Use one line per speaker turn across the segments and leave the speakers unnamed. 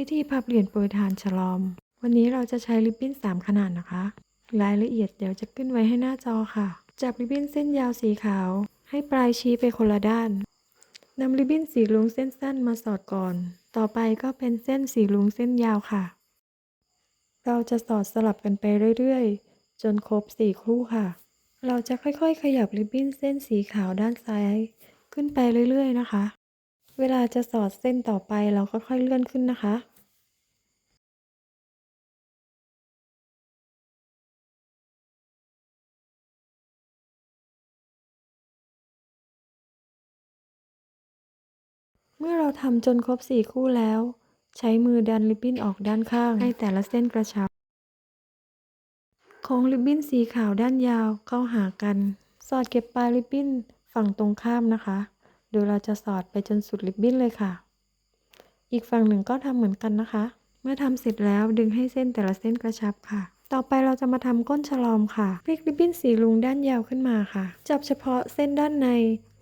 วิธีพับเหรียญโปรยทานฉลอม วันนี้เราจะใช้ริบบิ้น 3 ขนาดนะคะ รายละเอียดเดี๋ยวจะขึ้นไว้ให้หน้าจอค่ะ จับริบบิ้นเส้นยาวสีขาว ให้ปลายชี้ไปคนละด้านนำริบบิ้นสีลุงเส้นสั้นมาสอดก่อน ต่อไปก็เป็นเส้นสีลุงเส้นยาวค่ะ เราจะสอดสลับกันไปเรื่อยๆ จนครบสี่คู่ค่ะ เราจะค่อยๆ ขยับริบบิ้นเส้นสีขาวด้านซ้าย ขึ้นไปเรื่อยๆ นะคะ เวลาจะสอดเส้นต่อไปเราค่อยๆเลื่อนขึ้นนะคะเมื่อเราทำจนครบสี่คู่แล้ว ใช้มือดันริบบิ้นออกด้านข้าง ให้แต่ละเส้นกระชับโค้งริบบิ้นสีขาวด้านยาวเข้าหากัน สอดเก็บปลายริบบิ้นฝั่งตรงข้ามนะคะ โดยเราจะสอดไปจนสุดริบบิ้นเลยค่ะ อีกฝั่งหนึ่งก็ทำเหมือนกันนะคะ เมื่อทำเสร็จแล้วดึงให้เส้นแต่ละเส้นกระชับค่ะ ต่อไปเราจะมาทำก้นฉลอมค่ะพลิกริบบิ้นสีลุงด้านยาวขึ้นมาค่ะ จับเฉพาะเส้นด้านใน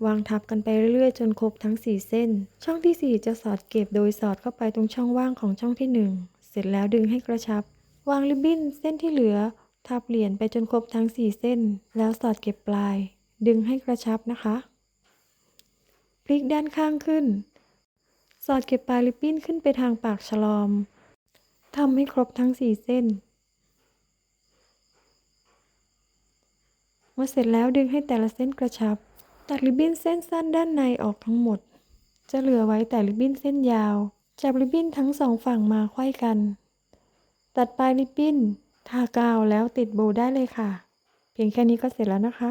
วางทับกันไปเรื่อยๆ จนครบทั้ง 4 เส้น ช่องทีสี่4 จะสอดเก็บโดยสอดเข้าไปตรงช่องว่างของช่องที่ 1 เสร็จแล้วดึงให้กระชับ วางริบบิ้นเส้นที่เหลือ ทับเหรียญไปจนครบทั้ง 4 เส้น แล้วสอดเก็บปลาย ดึงให้กระชับนะคะ พลิกด้านข้างขึ้น สอดเก็บปลายริบบิ้นขึ้นไปทางปากฉลอมทำให้ครบทั้ง4เส้น เมื่อเสร็จแล้วดึงให้แต่ละเส้นกระชับ ตัดริบบิ้นเส้นสั้นด้านในออกทั้งหมด จะเหลือไว้แต่ริบบิ้นเส้นยาว จับริบบิ้นทั้งสองฝั่งมาไขว้กัน ตัดปลายริบบิ้น ทากาวแล้วติดโบได้เลยค่ะ เพียงแค่นี้ก็เสร็จแล้วนะคะ